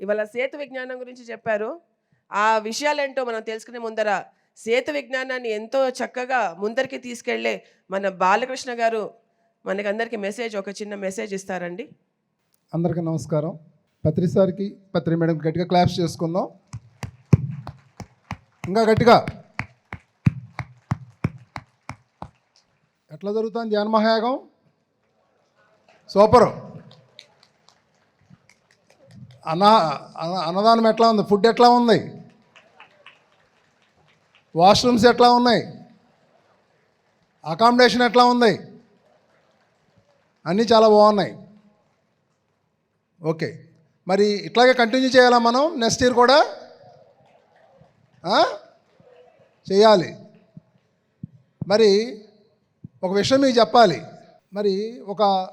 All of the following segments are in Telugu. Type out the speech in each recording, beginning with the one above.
ఇవాళ సేతు విజ్ఞానం గురించి చెప్పారు. ఆ విషయాలేంటో మనం తెలుసుకునే ముందర సేతు విజ్ఞానాన్ని ఎంతో చక్కగా ముందరికి తీసుకెళ్ళే మన బాలకృష్ణ గారు మనకందరికి మెసేజ్ ఒక చిన్న మెసేజ్ ఇస్తారండి. అందరికీ నమస్కారం. పత్రి సార్కి పత్రి మేడం గట్టిగా క్లాప్స్ చేసుకుందాం. ఇంకా గట్టిగా. ఎట్లా జరుగుతుంది ధ్యాన మహాయాగం? సూపరు. అన్న అన్నదానం ఎట్లా ఉంది? ఫుడ్ ఎట్లా ఉంది? వాష్రూమ్స్ ఎట్లా ఉన్నాయి? అకామిడేషన్ ఎట్లా ఉంది? అన్నీ చాలా బాగున్నాయి. ఓకే. మరి ఇట్లాగే కంటిన్యూ చేయాలా మనం? నెక్స్ట్ ఇయర్ కూడా? చేయాలి. మరి ఒక విషయం మీకు చెప్పాలి. మరి ఒక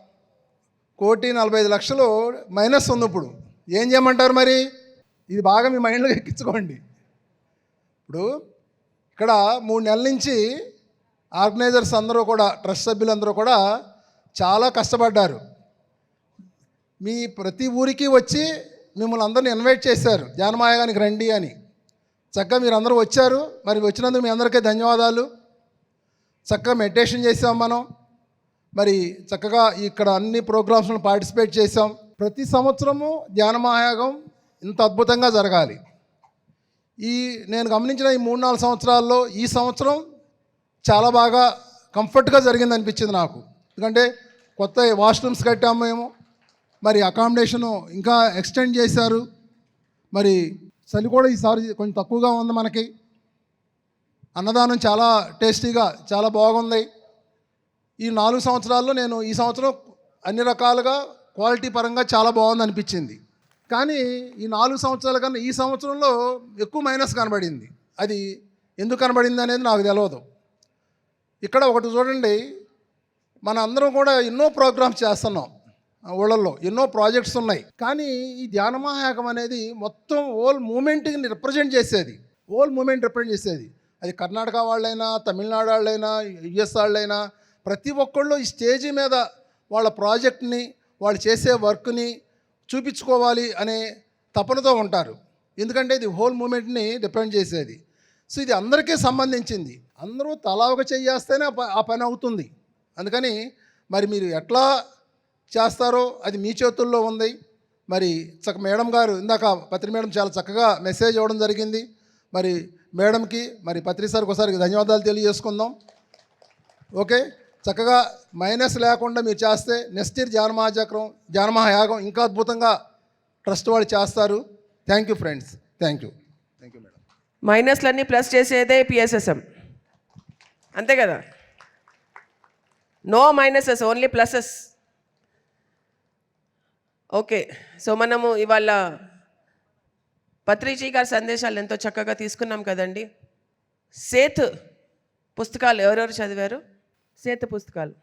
కోటి నలభై ఐదు లక్షలు మైనస్ ఉంది ఇప్పుడు. ఏం చేయమంటారు మరి? ఇది బాగా మీ మైండ్లో ఎక్కించుకోండి. ఇప్పుడు ఇక్కడ మూడు నెలల నుంచి ఆర్గనైజర్స్ అందరూ కూడా ట్రస్ట్ సభ్యులందరూ కూడా చాలా కష్టపడ్డారు. మీ ప్రతి ఊరికి వచ్చి మిమ్మల్ని అందరిని ఇన్వైట్ చేశారు. జానమాయగానికి రండి అని. చక్కగా మీరు అందరూ వచ్చారు. మరి వచ్చినందుకు మీ అందరికీ ధన్యవాదాలు. చక్కగా మెడిటేషన్ చేసాం మనం. మరి చక్కగా ఇక్కడ అన్ని ప్రోగ్రామ్స్లో పార్టిసిపేట్ చేసాం ప్రతి సంవత్సరము ధ్యానమహాయాగం ఇంత అద్భుతంగా జరగాలి. ఈ నేను గమనించిన ఈ మూడు నాలుగు సంవత్సరాల్లో ఈ సంవత్సరం చాలా బాగా కంఫర్ట్గా జరిగింది అనిపించింది నాకు. ఎందుకంటే కొత్త వాష్రూమ్స్ కట్టాము మేము. మరి అకామిడేషను ఇంకా ఎక్స్టెండ్ చేశారు. మరి చలి కూడా ఈసారి కొంచెం తక్కువగా ఉంది మనకి. అన్నదానం చాలా టేస్టీగా చాలా బాగుంది. ఈ నాలుగు సంవత్సరాల్లో నేను ఈ సంవత్సరం అన్ని రకాలుగా క్వాలిటీ పరంగా చాలా బాగుంది అనిపించింది కానీ ఈ నాలుగు సంవత్సరాల కన్నా ఈ సంవత్సరంలో ఎక్కువ మైనస్ కనబడింది. అది ఎందుకు కనబడింది అనేది నాకు తెలియదు ఇక్కడ ఒకటి చూడండి. మన అందరం కూడా ఎన్నో ప్రోగ్రామ్స్ చేస్తున్నాం. ఆ ఊళ్ళల్లో ఎన్నో ప్రాజెక్ట్స్ ఉన్నాయి. కానీ ఈ ధ్యాన మహాయాగం అనేది మొత్తం ఓల్ మూమెంట్ని రిప్రజెంట్ చేసేది. ఓల్ మూమెంట్ రిప్రజెంట్ చేసేది. అది కర్ణాటక వాళ్ళైనా తమిళనాడు వాళ్ళైనా యుఎస్ వాళ్ళైనా ప్రతి ఒక్కళ్ళు ఈ స్టేజీ మీద వాళ్ళ ప్రాజెక్ట్ని వాళ్ళు చేసే వర్క్ని చూపించుకోవాలి అనే తపనతో ఉంటారు. ఎందుకంటే ఇది హోల్ మూమెంట్ని డిపెండ్ చేసేది. సో ఇది అందరికీ సంబంధించింది. అందరూ తలా ఒక చేస్తేనే ప- ఆ పని అవుతుంది. అందుకని మరి మీరు ఎట్లా చేస్తారో అది మీ చేతుల్లో ఉంది. మరి చక్క మేడం గారు ఇందాక పత్రి మేడం చాలా చక్కగా మెసేజ్ ఇవ్వడం జరిగింది. మరి మేడంకి మరి పత్రి సార్కి ఒకసారి ధన్యవాదాలు తెలియజేసుకుందాం. ఓకే? చక్కగా మైనస్ లేకుండా మీరు చేస్తే నెక్స్ట్ ఇయర్ జానమహాచక్రం జానమహాయాగం ఇంకా అద్భుతంగా ట్రస్ట్ వాళ్ళు చేస్తారు. Thank you friends thank you thank you madam మైనస్లన్నీ plus చేసేదే పిఎస్ఎస్ఎం అంతే కదా? No minuses only pluses okay so మనము ఇవాళ పత్రిజీ గారి సందేశాలు ఎంతో చక్కగా తీసుకున్నాం కదండి. సేత్ పుస్తకాలు ఎవరెవరు చదివారు? సేత్ పుస్తకాలు.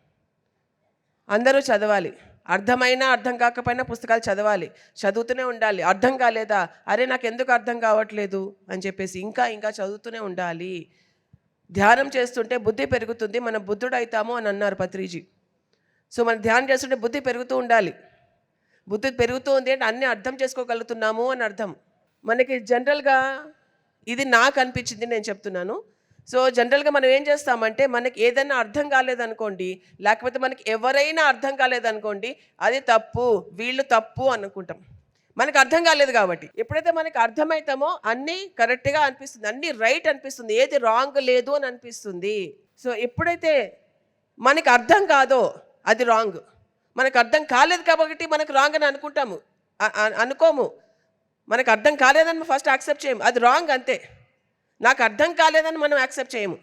అందరూ చదవాలి. అర్థమైనా అర్థం కాకపోయినా పుస్తకాలు చదవాలి. చదువుతూనే ఉండాలి. అర్థం కాలేదా? అరే నాకు ఎందుకు అర్థం కావట్లేదు? అని చెప్పేసి ఇంకా ఇంకా చదువుతూనే ఉండాలి. ధ్యానం చేస్తుంటే బుద్ధి పెరుగుతుంది. మనం బుద్ధుడు అవుతాము అని అన్నారు పత్రిజీ. సో మనం ధ్యానం చేస్తుంటే బుద్ధి పెరుగుతూ ఉండాలి. బుద్ధి పెరుగుతూ ఉంది అంటే అన్నీ అర్థం చేసుకోగలుగుతున్నాము అని అర్థం. మనకి జనరల్గా ఇది నాకు అనిపించింది నేను చెప్తున్నాను. సో జనరల్గా మనం ఏం చేస్తామంటే మనకి ఏదైనా అర్థం కాలేదనుకోండి లేకపోతే మనకి ఎవరైనా అర్థం కాలేదనుకోండి అది తప్పు వీళ్ళు తప్పు అనుకుంటాం. మనకు అర్థం కాలేదు కాబట్టి. ఎప్పుడైతే మనకి అర్థమవుతామో అన్నీ కరెక్ట్గా అనిపిస్తుంది అన్నీ రైట్ అనిపిస్తుంది ఏది రాంగ్ లేదు అని అనిపిస్తుంది. సో ఎప్పుడైతే మనకి అర్థం కాదో అది రాంగ్. మనకు అర్థం కాలేదు కాబట్టి మనకు రాంగ్ అని అనుకుంటాము అనుకోము. మనకు అర్థం కాలేదని ఫస్ట్ యాక్సెప్ట్ చేయము అది రాంగ్ అంతే. నాకు అర్థం కాలేదని మనం యాక్సెప్ట్ చేయము.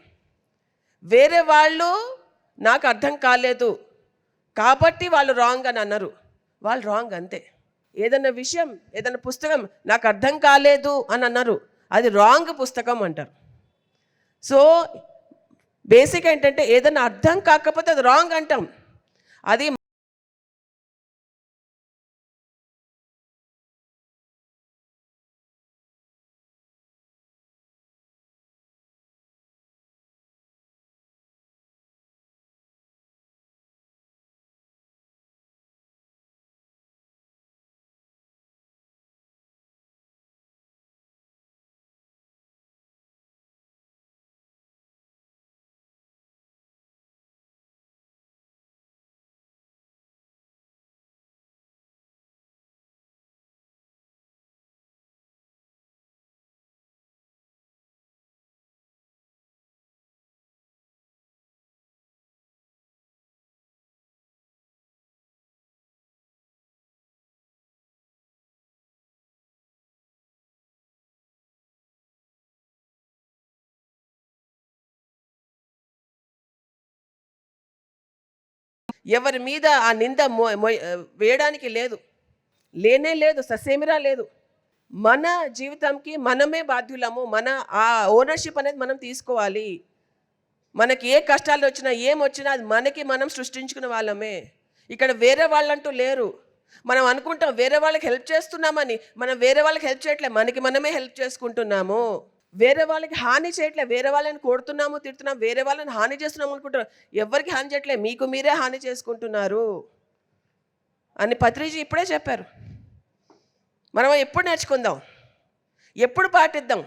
వేరే వాళ్ళు నాకు అర్థం కాలేదు. కాబట్టి వాళ్ళు రాంగ్ అని అన్నారు. వాళ్ళు రాంగ్ అంతే. ఏదైనా విషయం ఏదైనా పుస్తకం నాకు అర్థం కాలేదు అని అన్నారు. అది రాంగ్ పుస్తకం అంటారు. సో బేసిక్ ఏంటంటే ఏదైనా అర్థం కాకపోతే అది రాంగ్ అంటాం. అది ఎవరి మీద ఆ నింద మో- వేయడానికి లేదు. లేనే లేదు ససేమిరా లేదు. మన జీవితంకి మనమే బాధ్యులము. మన ఆ ఓనర్షిప్ అనేది మనం తీసుకోవాలి. మనకి ఏ కష్టాలు వచ్చినా ఏం వచ్చినా అది మనకి మనం సృష్టించుకున్న వాళ్ళమే. ఇక్కడ వేరే వాళ్ళంటూ లేరు. మనం అనుకుంటాం వేరే వాళ్ళకి హెల్ప్ చేస్తున్నామని. మనం వేరే వాళ్ళకి హెల్ప్ చేయట్లే. మనకి మనమే హెల్ప్ చేసుకుంటున్నాము. వేరే వాళ్ళకి హాని చేయట్లే వేరే వాళ్ళని కొడుతున్నాము తిడుతున్నాము వేరే వాళ్ళని హాని చేస్తున్నాము అనుకుంటున్నాం ఎవరికి హాని చేయట్లే? మీకు మీరే హాని చేసుకుంటున్నారు అని పత్రిజీ ఇప్పుడే చెప్పారు. మనం ఎప్పుడు నేర్చుకుందాం? ఎప్పుడు పాటిద్దాం?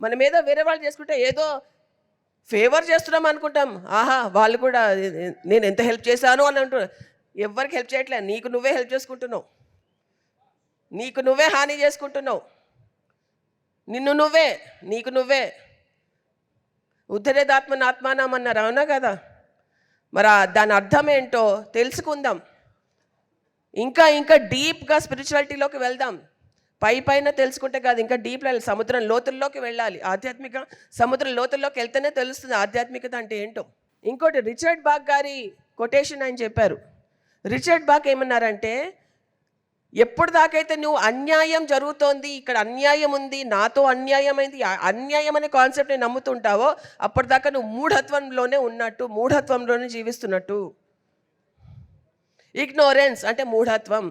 మనం ఏదో వేరే వాళ్ళు చేసుకుంటే ఏదో ఫేవర్ చేస్తున్నాం అనుకుంటాం. ఆహా వాళ్ళు కూడా నేను ఎంత హెల్ప్ చేశాను అని అంటున్నారు. ఎవరికి హెల్ప్ చేయట్లే? నీకు నువ్వే హెల్ప్ చేసుకుంటున్నావు. నీకు నువ్వే హాని చేసుకుంటున్నావు. నిన్ను నువ్వే నీకు నువ్వే. ఉద్ధరేదాత్మన ఆత్మానం అన్నారు అవునా కదా? మరి దాని అర్థం ఏంటో తెలుసుకుందాం. ఇంకా ఇంకా డీప్గా స్పిరిచువాలిటీలోకి వెళ్దాం. పై పైన తెలుసుకుంటే కాదు ఇంకా డీప్ వెళ్ళాలి. సముద్రం లోతుల్లోకి వెళ్ళాలి. ఆధ్యాత్మిక సముద్రం లోతుల్లోకి వెళ్తేనే తెలుస్తుంది ఆధ్యాత్మికత అంటే ఏంటో. ఇంకోటి రిచర్డ్ బాగ్ గారి కొటేషన్ ఆయన చెప్పారు. రిచర్డ్ బాగ్ ఏమన్నారంటే ఎప్పుడు దాకైతే నువ్వు అన్యాయం జరుగుతోంది ఇక్కడ అన్యాయం ఉంది నాతో అన్యాయమైంది అన్యాయం అనే కాన్సెప్ట్ని నమ్ముతుంటావో అప్పటిదాకా నువ్వు మూఢత్వంలోనే ఉన్నట్టు మూఢత్వంలోనే జీవిస్తున్నట్టు. ఇగ్నోరెన్స్ అంటే మూఢత్వం.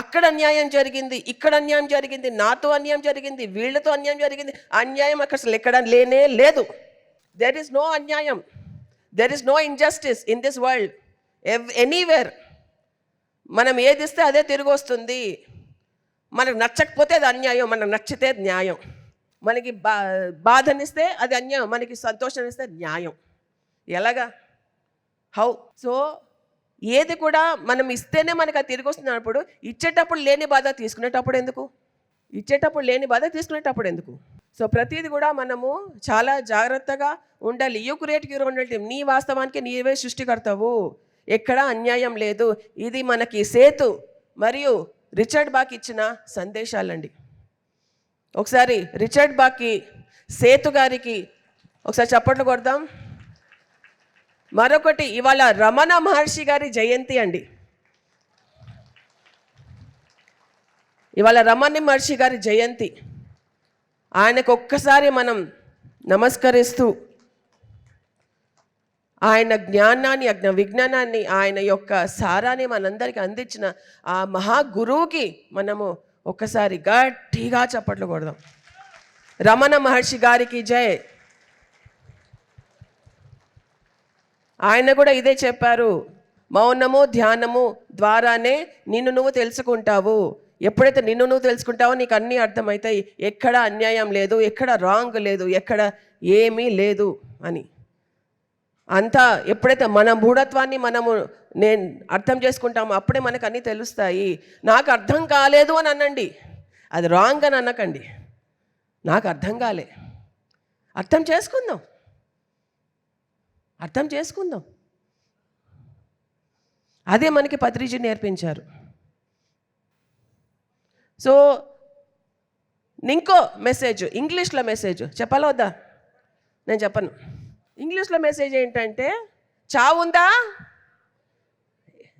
అక్కడ అన్యాయం జరిగింది ఇక్కడ అన్యాయం జరిగింది నాతో అన్యాయం జరిగింది వీళ్ళతో అన్యాయం జరిగింది అన్యాయం అక్కడ అసలు ఎక్కడ లేనే లేదు. దెర్ ఇస్ నో అన్యాయం. There is no injustice in this world anywhere మనం ఏది ఇస్తే అదే తిరిగి వస్తుంది మనకు నచ్చకపోతే అది అన్యాయం మనకు నచ్చితే న్యాయం. మనకి బా బాధనిస్తే అది అన్యాయం మనకి సంతోషాన్నిస్తే న్యాయం. ఎలాగా? హౌ? సో ఏది కూడా మనం ఇస్తేనే మనకు అది తిరిగి వస్తున్నప్పుడు ఇచ్చేటప్పుడు లేని బాధ తీసుకునేటప్పుడు ఎందుకు? ఇచ్చేటప్పుడు లేని బాధ తీసుకునేటప్పుడు ఎందుకు? సో ప్రతిది కూడా మనము చాలా జాగ్రత్తగా ఉండాలి. యూ క్రియేట్ యూర్ ఉండాలి నీ వాస్తవానికి నీవే సృష్టికర్తవు. ఎక్కడ అన్యాయం లేదు. ఇది మనకి సేతు మరియు రిచర్డ్ బాక్ ఇచ్చిన సందేశాలండి. ఒకసారి రిచర్డ్ బాక్కి సేతు గారికి ఒకసారి చప్పట్లు కొడదాం. మరొకటి ఇవాళ రమణ మహర్షి గారి జయంతి అండి. ఇవాళ రమణ మహర్షి గారి జయంతి. ఆయనకు ఒక్కసారి మనం నమస్కరిస్తూ ఆయన జ్ఞానాన్ని అజ్ఞ విజ్ఞానాన్ని ఆయన యొక్క సారాన్ని మనందరికీ అందించిన ఆ మహాగురువుకి మనము ఒక్కసారి గట్టిగా చప్పట్లు కొడదాం. రమణ మహర్షి గారికి జయ ఆయన కూడా ఇదే చెప్పారు. మౌనము ధ్యానము ద్వారానే నిన్ను నువ్వు తెలుసుకుంటావు. ఎప్పుడైతే నిన్ను నువ్వు తెలుసుకుంటావో నీకు అన్నీ అర్థమవుతాయి. ఎక్కడ అన్యాయం లేదు ఎక్కడ రాంగ్ లేదు ఎక్కడ ఏమీ లేదు అని. అంతా ఎప్పుడైతే మన మూఢత్వాన్ని మనము నేను అర్థం చేసుకుంటామో అప్పుడే మనకు అన్నీ తెలుస్తాయి. నాకు అర్థం కాలేదు అని అనండి అది రాంగ్ అని అనకండి నాకు అర్థం కాలే. అర్థం చేసుకుందాం. అర్థం చేసుకుందాం. అదే మనకి పత్రిజీ నేర్పించారు. సో ఇంకో మెసేజ్ ఇంగ్లీష్లో మెసేజ్ చెప్పాలా వద్దా? నేను చెప్పను. ఇంగ్లీష్లో మెసేజ్ ఏంటంటే చావు ఉందా?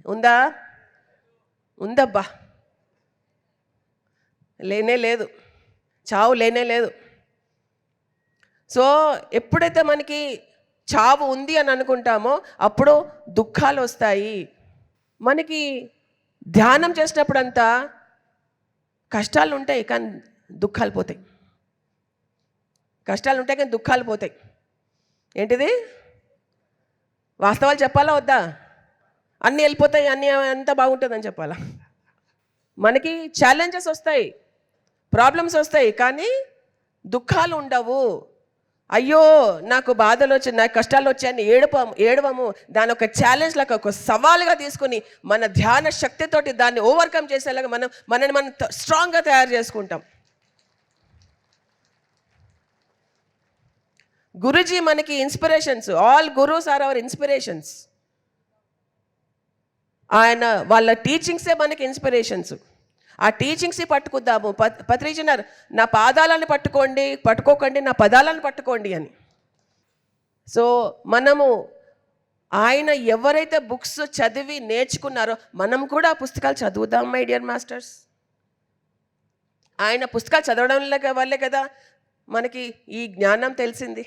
ఉందా? ఉందబ్బా. లేనే లేదు. చావు లేనే లేదు. సో ఎప్పుడైతే మనకి చావు ఉంది అని అనుకుంటామో అప్పుడు దుఃఖాలు వస్తాయి. మనకి ధ్యానం చేసినప్పుడంతా కష్టాలు ఉంటాయి కానీ దుఃఖాలు పోతాయి. కష్టాలు ఉంటాయి కానీ దుఃఖాలు పోతాయి. ఏంటిది? వాస్తవాలు చెప్పాలా వద్దా? అన్నీ వెళ్ళిపోతాయి అన్నీ అంతా బాగుంటుందని చెప్పాలా? మనకి ఛాలెంజెస్ వస్తాయి ప్రాబ్లమ్స్ వస్తాయి కానీ దుఃఖాలు ఉండవు. అయ్యో నాకు బాధలు వచ్చి నాకు కష్టాలు వచ్చాయని ఏడుప ఏడవము. దాని ఒక ఛాలెంజ్ లాగా ఒక సవాలుగా తీసుకుని మన ధ్యాన శక్తితోటి దాన్ని ఓవర్కమ్ చేసేలాగా మనం మనని మనం స్ట్రాంగ్గా తయారు చేసుకుంటాం. గురుజీ మనకి inspirations. All gurus are our inspirations ఆయన వాళ్ళ టీచింగ్సే మనకి ఇన్స్పిరేషన్స్ ఆ టీచింగ్స్ పట్టుకుద్దాము. పత్రిజనర్ నా పాదాలను పట్టుకోండి పట్టుకోకండి నా పదాలను పట్టుకోండి అని. సో మనము ఆయన ఎవరైతే బుక్స్ చదివి నేర్చుకున్నారో మనం కూడా ఆ పుస్తకాలు చదువుదాం మై డియర్ మాస్టర్స్ ఆయన పుస్తకాలు చదవడం వల్లే కదా మనకి ఈ జ్ఞానం తెలిసింది.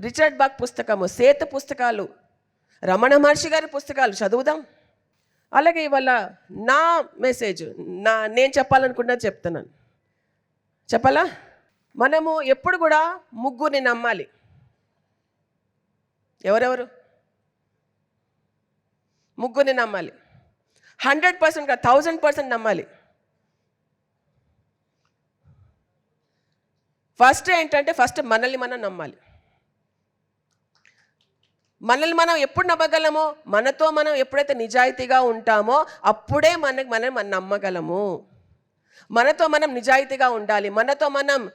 రిచర్డ్ బాక్ పుస్తకము సేత పుస్తకాలు రమణ మహర్షి గారి పుస్తకాలు చదువుదాం. అలాగే ఇవాళ నా మెసేజ్ నా నేను చెప్పాలనుకున్నది చెప్తున్నాను. చెప్పాలా? మనము ఎప్పుడు కూడా ముగ్గురిని నమ్మాలి. ఎవరెవరు? ముగ్గురిని నమ్మాలి. హండ్రెడ్ పర్సెంట్ కాదు థౌజండ్ పర్సెంట్ నమ్మాలి. ఫస్ట్ ఏంటంటే ఫస్ట్ మనల్ని మనం నమ్మాలి. మనల్ని మనం ఎప్పుడు నమ్మగలమో? మనతో మనం ఎప్పుడైతే నిజాయితీగా ఉంటామో అప్పుడే మనకి మనం మనం నమ్మగలము. మనతో మనం నిజాయితీగా ఉండాలి. మనతో మనం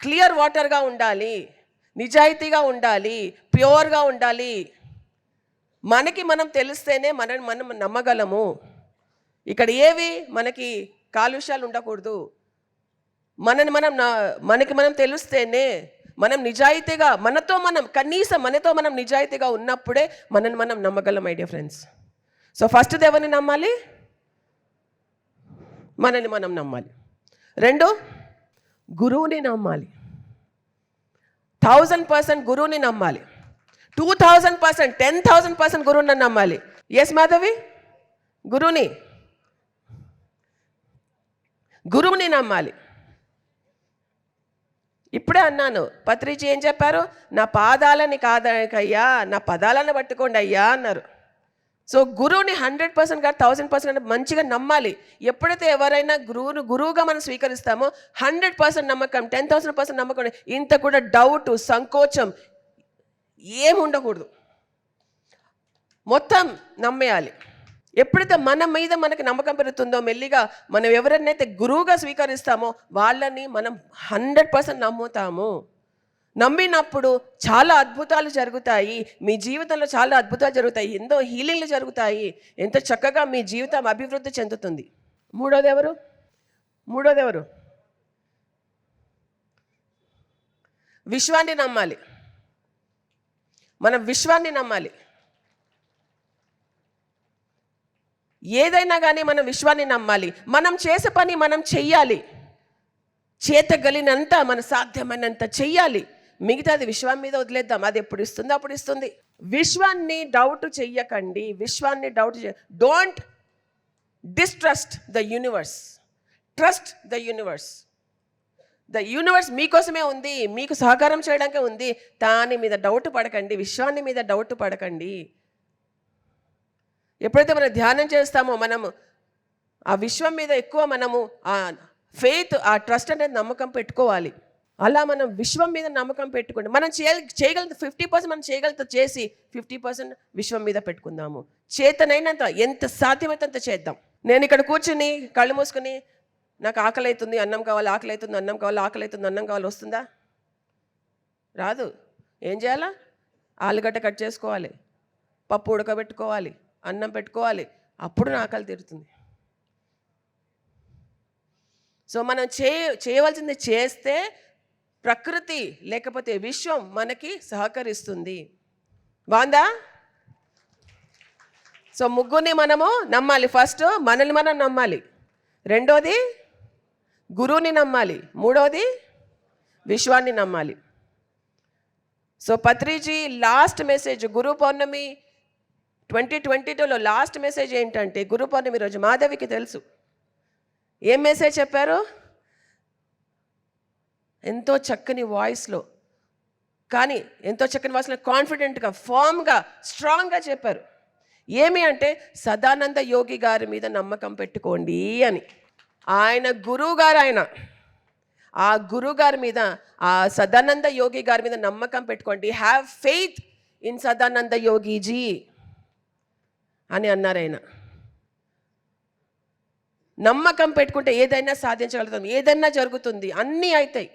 క్లియర్ వాటర్గా ఉండాలి. నిజాయితీగా ఉండాలి. ప్యూర్గా ఉండాలి. మనకి మనం తెలిస్తేనే మనం మనం నమ్మగలము. ఇక్కడ ఏవి? మనకి కాలుష్యాలు ఉండకూడదు. మనని మనం మనకి మనం తెలిస్తేనే మనం నిజాయితీగా మనతో మనం కనీసం మనతో మనం నిజాయితీగా ఉన్నప్పుడే మనని మనం నమ్మగలం ఐడియా ఫ్రెండ్స్ సో ఫస్ట్ ఎవరిని నమ్మాలి? మనని మనం నమ్మాలి. రెండు గురువుని నమ్మాలి. థౌజండ్ పర్సెంట్ గురువుని నమ్మాలి. Two thousand percent ten thousand percent గురువుని నమ్మాలి. ఎస్ మాధవి? గురువుని. గురువుని నమ్మాలి. ఇప్పుడే అన్నాను పత్రిజీ ఏం చెప్పారు? నా పాదాలని కాదయ్యా నా పదాలను పట్టుకోండి అయ్యా అన్నారు. సో గురువుని హండ్రెడ్ పర్సెంట్ కాదు థౌసండ్ పర్సెంట్ మంచిగా నమ్మాలి. ఎప్పుడైతే ఎవరైనా గురువును గురువుగా మనం స్వీకరిస్తామో హండ్రెడ్ పర్సెంట్ నమ్మకం టెన్ థౌసండ్ పర్సెంట్ నమ్మకం ఇంత కూడా డౌట్ సంకోచం ఏమి ఉండకూడదు మొత్తం నమ్మేయాలి. ఎప్పుడైతే మన మీద మనకి నమ్మకం పెరుగుతుందో మెల్లిగా మనం ఎవరినైతే గురువుగా స్వీకరిస్తామో వాళ్ళని మనం హండ్రెడ్ పర్సెంట్ నమ్ముతాము. నమ్మినప్పుడు చాలా అద్భుతాలు జరుగుతాయి. మీ జీవితంలో చాలా అద్భుతాలు జరుగుతాయి. ఎంతో హీలింగ్లు జరుగుతాయి. ఎంతో చక్కగా మీ జీవితం అభివృద్ధి చెందుతుంది. మూడోది ఎవరు? మూడోది ఎవరు? విశ్వాన్ని నమ్మాలి. మనం విశ్వాన్ని నమ్మాలి. ఏదైనా కానీ మనం విశ్వాన్ని నమ్మాలి. మనం చేసే పని మనం చెయ్యాలి. చేతగలినంత మన సాధ్యమైనంత చెయ్యాలి. మిగతాది విశ్వం మీద వదిలేద్దాం. అది ఎప్పుడు ఇస్తుందో అప్పుడు ఇస్తుంది. విశ్వాన్ని డౌట్ చెయ్యకండి. విశ్వాన్ని doubt don't distrust the universe trust the universe the universe మీకోసమే ఉంది. మీకు సహకారం చేయడానికే ఉంది. దాని మీద డౌట్ పడకండి. విశ్వాన్ని మీద డౌట్ పడకండి. ఎప్పుడైతే మనం ధ్యానం చేస్తామో మనము ఆ విశ్వం మీద ఎక్కువ మనము ఆ ఫెయిత్ ఆ ట్రస్ట్ అనేది నమ్మకం పెట్టుకోవాలి. అలా మనం విశ్వం మీద నమ్మకం పెట్టుకోండి మనం చేయ చేయగలిగితే ఫిఫ్టీ పర్సెంట్ మనం చేయగలిగితే చేసి ఫిఫ్టీ పర్సెంట్ విశ్వం మీద పెట్టుకుందాము. చేతనైనంత ఎంత సాధ్యమైతే అంత చేద్దాం. నేను ఇక్కడ కూర్చుని కళ్ళు మూసుకుని నాకు ఆకలి అవుతుంది అన్నం కావాలి ఆకలి అవుతుంది అన్నం కావాలి ఆకలి అవుతుంది అన్నం కావాలి వస్తుందా? రాదు. ఏం చేయాలా? ఆలుగడ్డ కట్ చేసుకోవాలి. పప్పు ఉడకబెట్టుకోవాలి. అన్నం పెట్టుకోవాలి. అప్పుడు నా ఆకలి తీరుతుంది సో మనం చే చేయవలసింది చేస్తే ప్రకృతి లేకపోతే విశ్వం మనకి సహకరిస్తుంది. బాగుందా? సో ముగ్గురిని మనము నమ్మాలి. ఫస్ట్ మనల్ని మనం నమ్మాలి. రెండోది గురువుని నమ్మాలి. మూడోది విశ్వాన్ని నమ్మాలి. So Patriji last message Guru Purnima twenty twenty టూలో లాస్ట్ మెసేజ్ ఏంటంటే గురు పౌర్ణమి రోజు మాధవికి తెలుసు. ఏం మెసేజ్ చెప్పారు? ఎంతో చక్కని వాయిస్లో. కానీ ఎంతో చక్కని వాయిస్లో కాన్ఫిడెంట్గా ఫామ్గా స్ట్రాంగ్గా చెప్పారు. ఏమి అంటే సదానంద యోగి గారి మీద నమ్మకం పెట్టుకోండి అని. ఆయన గురువు గారు ఆయన ఆ గురువు గారి మీద ఆ సదానంద యోగి గారి మీద నమ్మకం పెట్టుకోండి. Have faith in Sadananda Yogiji. అని అన్నారు ఆయన. నమ్మకం పెట్టుకుంటే ఏదైనా సాధించగలుగుతాం. ఏదైనా జరుగుతుంది. అన్నీ అవుతాయి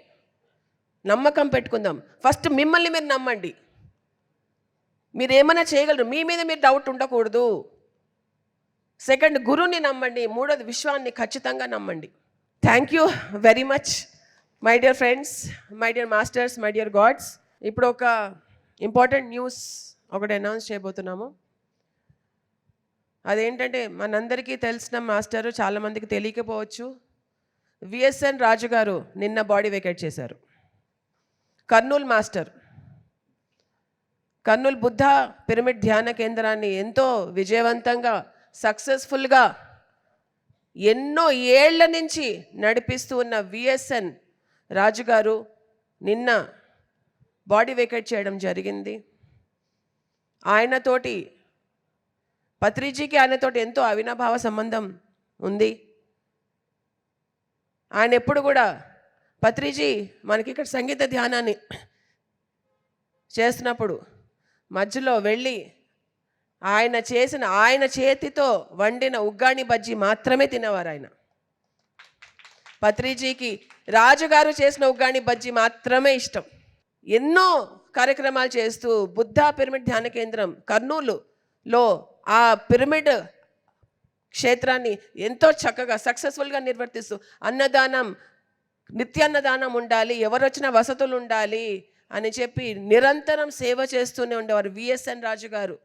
నమ్మకం పెట్టుకుందాం. ఫస్ట్ మిమ్మల్ని మీరు నమ్మండి. మీరు ఏమైనా చేయగలరు? మీ మీద మీరు డౌట్ ఉండకూడదు. సెకండ్ గురువుని నమ్మండి. మూడోది విశ్వాన్ని ఖచ్చితంగా నమ్మండి. Thank you very much my dear friends my dear masters my dear gods ఇప్పుడు ఒక ఇంపార్టెంట్ న్యూస్ ఒకటి అనౌన్స్ చేయబోతున్నాము. అదేంటంటే మనందరికీ తెలిసిన మాస్టరు చాలామందికి తెలియకపోవచ్చు. విఎస్ఎన్ రాజు గారు నిన్న బాడీ వెకేట్ చేశారు. కర్నూలు మాస్టర్. కర్నూలు బుద్ధ పిరమిడ్ ధ్యాన కేంద్రాన్ని ఎంతో విజయవంతంగా సక్సెస్ఫుల్గా ఎన్నో ఏళ్ళ నుంచి నడిపిస్తూ ఉన్న విఎస్ఎన్ రాజు గారు నిన్న బాడీ వెకేట్ చేయడం జరిగింది. ఆయనతోటి పత్రిజీకి ఆయనతోటి ఎంతో అవినాభావ సంబంధం ఉంది. ఆయన ఎప్పుడు కూడా పత్రిజీ మనకి ఇక్కడ సంగీత ధ్యానాన్ని చేస్తున్నప్పుడు మధ్యలో వెళ్ళి ఆయన చేసిన ఆయన చేతితో వండిన ఉగ్గాని బజ్జీ మాత్రమే తినేవారు ఆయన. పత్రిజీకి రాజుగారు చేసిన ఉగ్గాని బజ్జీ మాత్రమే ఇష్టం. ఎన్నో కార్యక్రమాలు చేస్తూ బుద్ధ పిరమిడ్ ధ్యాన కేంద్రం కర్నూలులో ఆ పిరమిడ్ క్షేత్రాన్ని ఎంతో చక్కగా సక్సెస్ఫుల్గా నిర్వర్తిస్తూ అన్నదానం నిత్యాన్నదానం ఉండాలి ఎవరు వచ్చిన వసతులు ఉండాలి అని చెప్పి నిరంతరం సేవ చేస్తూనే ఉండేవారు విఎస్ఎన్ రాజు గారు.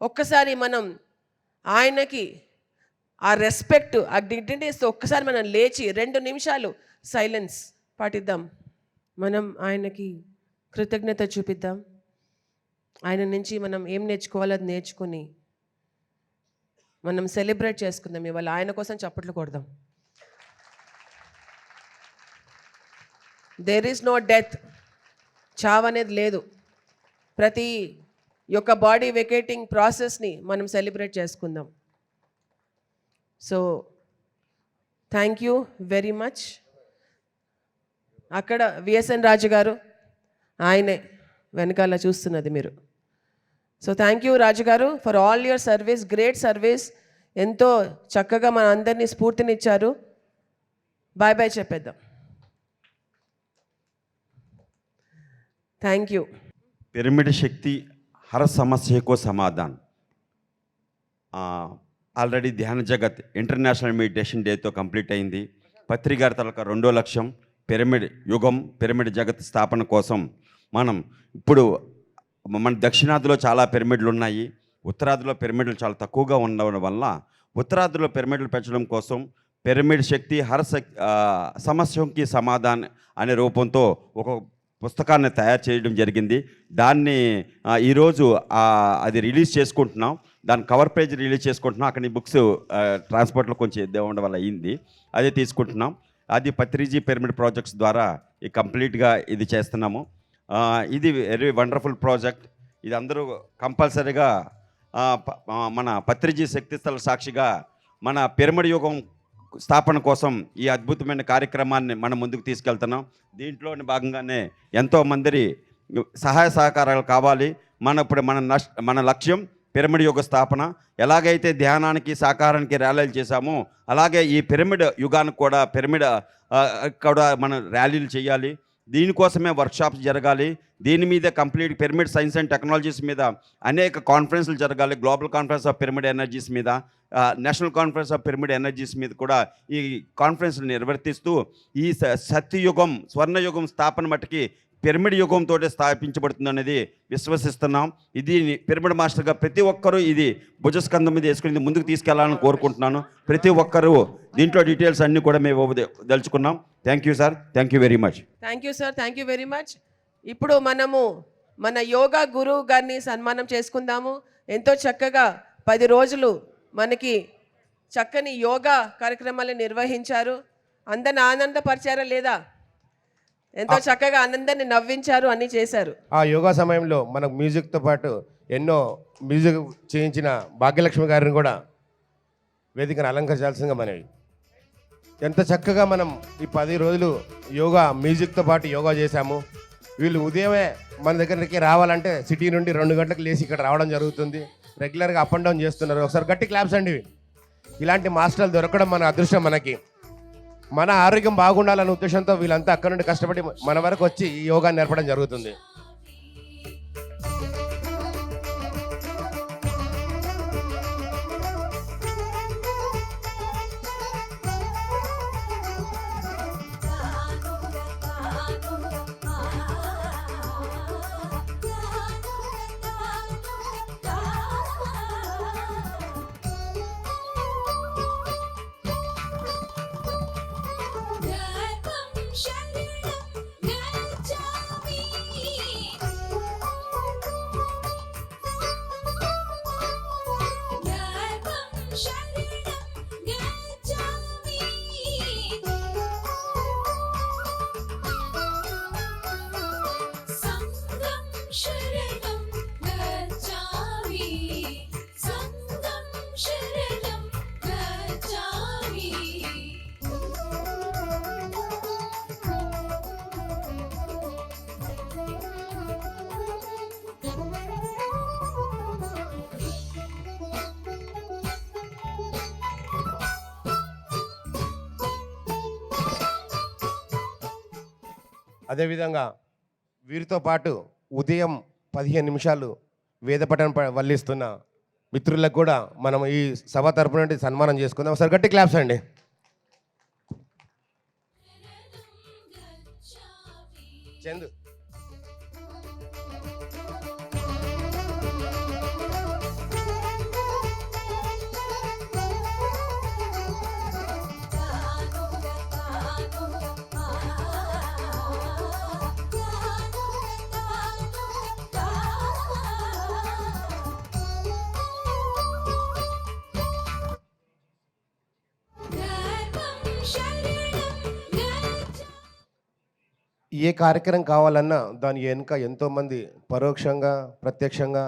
ఒక్కసారి మనం ఆయనకి ఆ రెస్పెక్ట్ ఆ డిగ్నిటీస్తో ఒక్కసారి మనం లేచి రెండు నిమిషాలు సైలెన్స్ పాటిద్దాం. మనం ఆయనకి కృతజ్ఞత చూపిద్దాం. ఆయన నుంచి మనం ఏం నేర్చుకోవాలో అది నేర్చుకుని మనం సెలబ్రేట్ చేసుకుందాం ఇవాళ. ఆయన కోసం చప్పట్లు కొడదాం. దేర్ ఈస్ నో డెత్ చావ్ అనేది లేదు. ప్రతి యొక్క బాడీ వెకేటింగ్ ప్రాసెస్ని మనం సెలబ్రేట్ చేసుకుందాం. So thank you very much అక్కడ విఎస్ఎన్ రాజు గారు ఆయనే వెనకాల చూస్తున్నది మీరు. సో థ్యాంక్ యూ రాజుగారు for all your service great service ఎంతో చక్కగా మన అందరినీ స్ఫూర్తినిచ్చారు. బాయ్ బాయ్ చెప్పేద్దాం. థ్యాంక్ యూ పిరమిడ్ శక్తి హర సమస్యకు సమాధానం ఆల్రెడీ ధ్యాన జగత్ ఇంటర్నేషనల్ మెడిటేషన్ డేతో కంప్లీట్ అయింది. పత్రికార తలకా రెండో లక్ష్యం పిరమిడ్ యుగం పిరమిడ్ జగత్ స్థాపన కోసం మనం ఇప్పుడు మన దక్షిణాదిలో చాలా పిరమిడ్లు ఉన్నాయి ఉత్తరాదిలో పిరమిడ్లు చాలా తక్కువగా ఉండడం వల్ల ఉత్తరాదిలో పిరమిడ్లు పెంచడం కోసం పిరమిడ్ శక్తి హర సమస్యకి సమాధానం అనే రూపంతో ఒక పుస్తకాన్ని తయారు చేయడం జరిగింది. దాన్ని ఈరోజు అది రిలీజ్ చేసుకుంటున్నాం. దాని కవర్ పేజ్ రిలీజ్ చేసుకుంటున్నాం. అక్కడ బుక్స్ ట్రాన్స్పోర్ట్లో కొంచెం ఇవ్వడం ఉండడం వల్ల అయింది. అదే తీసుకుంటున్నాం. అది పత్రిజీ పిరమిడ్ ప్రాజెక్ట్స్ ద్వారా ఈ కంప్లీట్గా ఇది చేస్తున్నాము. ఇది వెరీ వండర్ఫుల్ ప్రాజెక్ట్. ఇది అందరూ కంపల్సరీగా మన పత్రిజీ శక్తిస్థల సాక్షిగా మన పిరమిడ్ యుగం స్థాపన కోసం ఈ అద్భుతమైన కార్యక్రమాన్ని మనం ముందుకు తీసుకెళ్తున్నాం. దీంట్లోని భాగంగానే ఎంతో మంది సహాయ సహకారాలు కావాలి. మన ఇప్పుడు మన నష్ మన లక్ష్యం పిరమిడ్ యుగ స్థాపన. ఎలాగైతే ధ్యానానికి సాకారానికి ర్యాలీలు చేశామో అలాగే ఈ పిరమిడ్ యుగానికి కూడా పిరమిడ్ కూడా మనం ర్యాలీలు చేయాలి. దీనికోసమే వర్క్షాప్స్ జరగాలి. దీని మీద complete pyramid science and technologies మీద అనేక కాన్ఫరెన్స్లు జరగాలి. Global conference of pyramid energies మీద national conference of pyramid energies మీద కూడా ఈ కాన్ఫరెన్స్లు నిర్వర్తిస్తూ ఈ స- సత్యయుగం స్వర్ణయుగం స్థాపన మట్టుకి పిరమిడ్ యుగంతో స్థాపించబడుతుంది అనేది విశ్వసిస్తున్నాం. ఇది పిరమిడ్ మాస్టర్గా ప్రతి ఒక్కరూ ఇది భుజస్కంధం మీద వేసుకుని ముందుకు తీసుకెళ్ళాలని కోరుకుంటున్నాను. ప్రతి ఒక్కరూ దీంట్లో డీటెయిల్స్ అన్నీ కూడా మేము దలుచుకున్నాం. Thank you sir. Thank you very much. Thank you sir. Thank you very much. ఇప్పుడు మనము మన యోగా గురువు గారిని సన్మానం చేసుకుందాము. ఎంతో చక్కగా పది రోజులు మనకి చక్కని యోగా కార్యక్రమాలు నిర్వహించారు. అందరిని ఆనందపరిచారా లేదా? ఎంతో చక్కగా ఆనందాన్ని నవ్వించారు అన్నీ చేశారు. ఆ యోగా సమయంలో మనకు మ్యూజిక్తో పాటు ఎన్నో మ్యూజిక్ చేయించిన భాగ్యలక్ష్మి గారిని కూడా వేదికను అలంకరించాల్సిందిగా మనవి. ఎంత చక్కగా మనం ఈ పది రోజులు యోగా మ్యూజిక్తో పాటు యోగా చేశాము. వీళ్ళు ఉదయమే మన దగ్గరికి రావాలంటే సిటీ నుండి రెండు గంటలకు లేచి ఇక్కడ రావడం జరుగుతుంది. రెగ్యులర్గా అప్ అండ్ డౌన్ చేస్తున్నారు. ఒకసారి గట్టి క్లాప్స్ అండి. ఇలాంటి మాస్టర్లు దొరకడం మన అదృష్టం మనకి. మన ఆరోగ్యం బాగుండాలనే ఉద్దేశంతో వీళ్ళంతా అక్కడ నుండి కష్టపడి మన వరకు వచ్చి ఈ యోగా నేర్పడం జరుగుతుంది. అదేవిధంగా వీరితో పాటు ఉదయం పదిహేను నిమిషాలు వేదపటం వల్లిస్తున్న మిత్రులకు కూడా మనం ఈ సభ తరపు నుండి సన్మానం చేసుకుందాం. ఒకసారి గట్టి క్లాప్స్ అండి. చందు. ఏ కార్యక్రమం కావాలన్నా దాని వెనుక ఎంతోమంది పరోక్షంగా ప్రత్యక్షంగా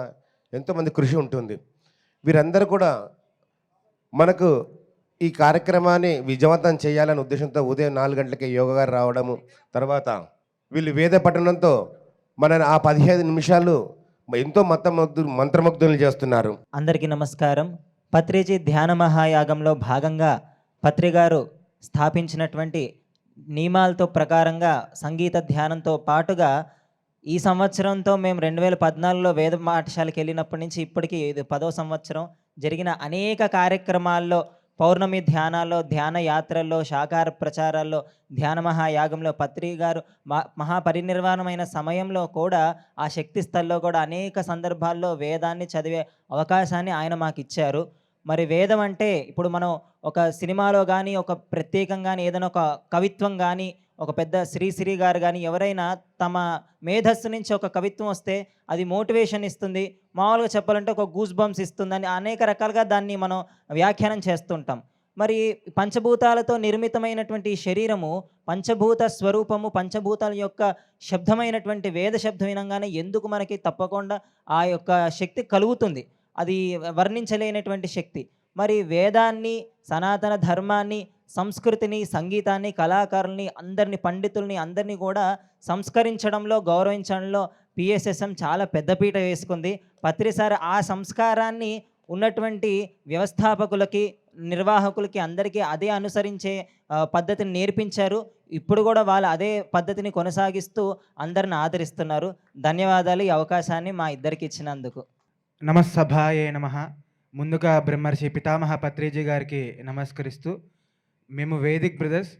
ఎంతోమంది కృషి ఉంటుంది. వీరందరూ కూడా మనకు ఈ కార్యక్రమాన్ని విజయవంతం చేయాలనే ఉద్దేశంతో ఉదయం నాలుగు గంటలకి యోగా గారు రావడము తర్వాత వీళ్ళు వేద పఠనంతో మన ఆ పదిహేను నిమిషాలు ఎంతో మతముగ్ధు మంత్రముగ్ధులు చేస్తున్నారు. అందరికీ నమస్కారం. పత్రిజీ ధ్యాన మహాయాగంలో భాగంగా పత్రి గారు స్థాపించినటువంటి నియమాలతో ప్రకారంగా సంగీత ధ్యానంతో పాటుగా ఈ సంవత్సరంతో మేము రెండు వేల పద్నాలుగులో వేద పాఠశాలకు వెళ్ళినప్పటి నుంచి ఇప్పటికీ ఇది పదో సంవత్సరం. జరిగిన అనేక కార్యక్రమాల్లో పౌర్ణమి ధ్యానాల్లో ధ్యాన యాత్రల్లో శాకార ప్రచారాల్లో ధ్యాన మహాయాగంలో పత్రి గారు మహా మహాపరినిర్వాణమైన సమయంలో కూడా ఆ శక్తి స్థల్లో కూడా అనేక సందర్భాల్లో వేదాన్ని చదివే అవకాశాన్ని ఆయన మాకు ఇచ్చారు మరి వేదం అంటే ఇప్పుడు మనం ఒక సినిమాలో కానీ ఒక ప్రత్యేకంగా ఏదైనా ఒక కవిత్వం కానీ ఒక పెద్ద శ్రీశ్రీ గారు కానీ ఎవరైనా తమ మేధస్సు నుంచి ఒక కవిత్వం వస్తే అది మోటివేషన్ ఇస్తుంది. మామూలుగా చెప్పాలంటే ఒక గూస్ బంప్స్ ఇస్తుందని అనేక రకాలుగా దాన్ని మనం వ్యాఖ్యానం చేస్తుంటాం. మరి పంచభూతాలతో నిర్మితమైనటువంటి శరీరము పంచభూత స్వరూపము పంచభూతాల యొక్క శబ్దమైనటువంటి వేద శబ్దం వినంగానే ఎందుకు మనకి తప్పకుండా ఆ యొక్క శక్తి కలుగుతుంది? అది వర్ణించలేనటువంటి శక్తి. మరి వేదాన్ని సనాతన ధర్మాన్ని సంస్కృతిని సంగీతాన్ని కళాకారుల్ని అందరిని పండితుల్ని అందరినీ కూడా సంస్కరించడంలో గౌరవించడంలో పిఎస్ఎస్ఎం చాలా పెద్దపీట వేసుకుంది. పత్రిసారి ఆ సంస్కారాన్ని ఉన్నటువంటి వ్యవస్థాపకులకి నిర్వాహకులకి అందరికీ అదే అనుసరించే పద్ధతిని నేర్పించారు. ఇప్పుడు కూడా వాళ్ళు అదే పద్ధతిని కొనసాగిస్తూ అందరిని ఆదరిస్తున్నారు. ధన్యవాదాలు ఈ అవకాశాన్ని మా ఇద్దరికి ఇచ్చినందుకు. నమస్సభాయే నమ. ముందుగా బ్రహ్మర్షి పితామహ పత్రిజీ గారికి నమస్కరిస్తూ మేము వేదిక్ బ్రదర్స్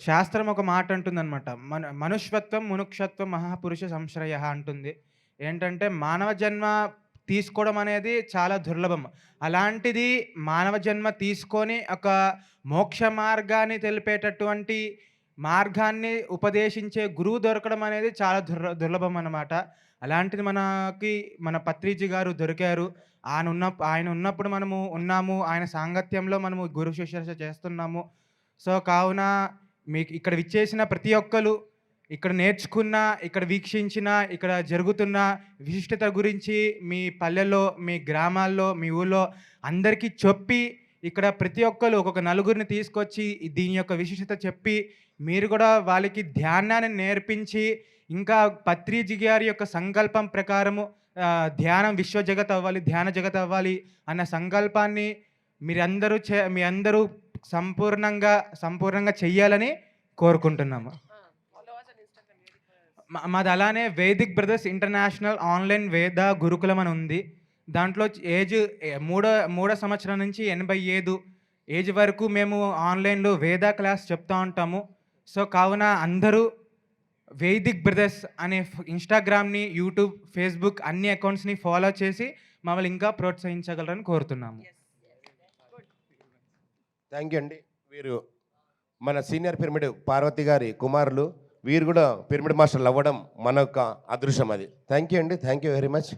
శాస్త్రం ఒక మాట అంటుందన్నమాట. మన మనుష్యత్వం మునుక్షత్వం మహాపురుష సంశ్రయ అంటుంది. ఏంటంటే మానవ జన్మ తీసుకోవడం అనేది చాలా దుర్లభం. అలాంటిది మానవ జన్మ తీసుకొని ఒక మోక్ష మార్గాన్ని తెలిపేటటువంటి మార్గాన్ని ఉపదేశించే గురువు దొరకడం అనేది చాలా దుర్ల దుర్లభం అన్నమాట. అలాంటిది మనకి మన పత్రిజీ గారు దొరికారు. ఆయన ఉన్న ఆయన ఉన్నప్పుడు మనము ఉన్నాము. ఆయన సాంగత్యంలో మనము గురు శుశ్రూష చేస్తున్నాము. సో కావున మీకు ఇక్కడ విచ్చేసిన ప్రతి ఒక్కరు ఇక్కడ నేర్చుకున్న ఇక్కడ వీక్షించిన ఇక్కడ జరుగుతున్న విశిష్టత గురించి మీ పల్లెల్లో మీ గ్రామాల్లో మీ ఊళ్ళో అందరికీ చెప్పి ఇక్కడ ప్రతి ఒక్కరు ఒక్కొక్క నలుగురిని తీసుకొచ్చి దీని యొక్క విశిష్టత చెప్పి మీరు కూడా వాళ్ళకి ధ్యానాన్ని నేర్పించి ఇంకా పత్రిజీ గారి యొక్క సంకల్పం ప్రకారము ధ్యానం విశ్వ జగత్ అవ్వాలి ధ్యాన జగత్ అవ్వాలి అన్న సంకల్పాన్ని మీరందరూ చే మీ అందరూ సంపూర్ణంగా సంపూర్ణంగా చెయ్యాలని కోరుకుంటున్నాము. మాది అలానే వేదిక్ బ్రదర్స్ ఇంటర్నేషనల్ ఆన్లైన్ వేద గురుకులం అని ఉంది. దాంట్లో ఏజ్ మూడో మూడో సంవత్సరం నుంచి ఎనభై ఐదు ఏజ్ వరకు మేము ఆన్లైన్లో వేద క్లాస్ చెప్తా ఉంటాము. సో కావున అందరూ వేదిక్ బ్రదర్స్ అనే ఇన్స్టాగ్రామ్ని యూట్యూబ్ ఫేస్బుక్ అన్ని అకౌంట్స్ని ఫాలో చేసి మమ్మల్ని ఇంకా ప్రోత్సహించగలరని కోరుతున్నాము. థ్యాంక్ యూ అండి. వీరు మన సీనియర్ పిరమిడ్ పార్వతి గారి కుమారులు. వీరు కూడా పిరమిడ్ మాస్టర్లు అవ్వడం మన యొక్క అదృష్టం అది. థ్యాంక్ యూ అండి. Thank you very much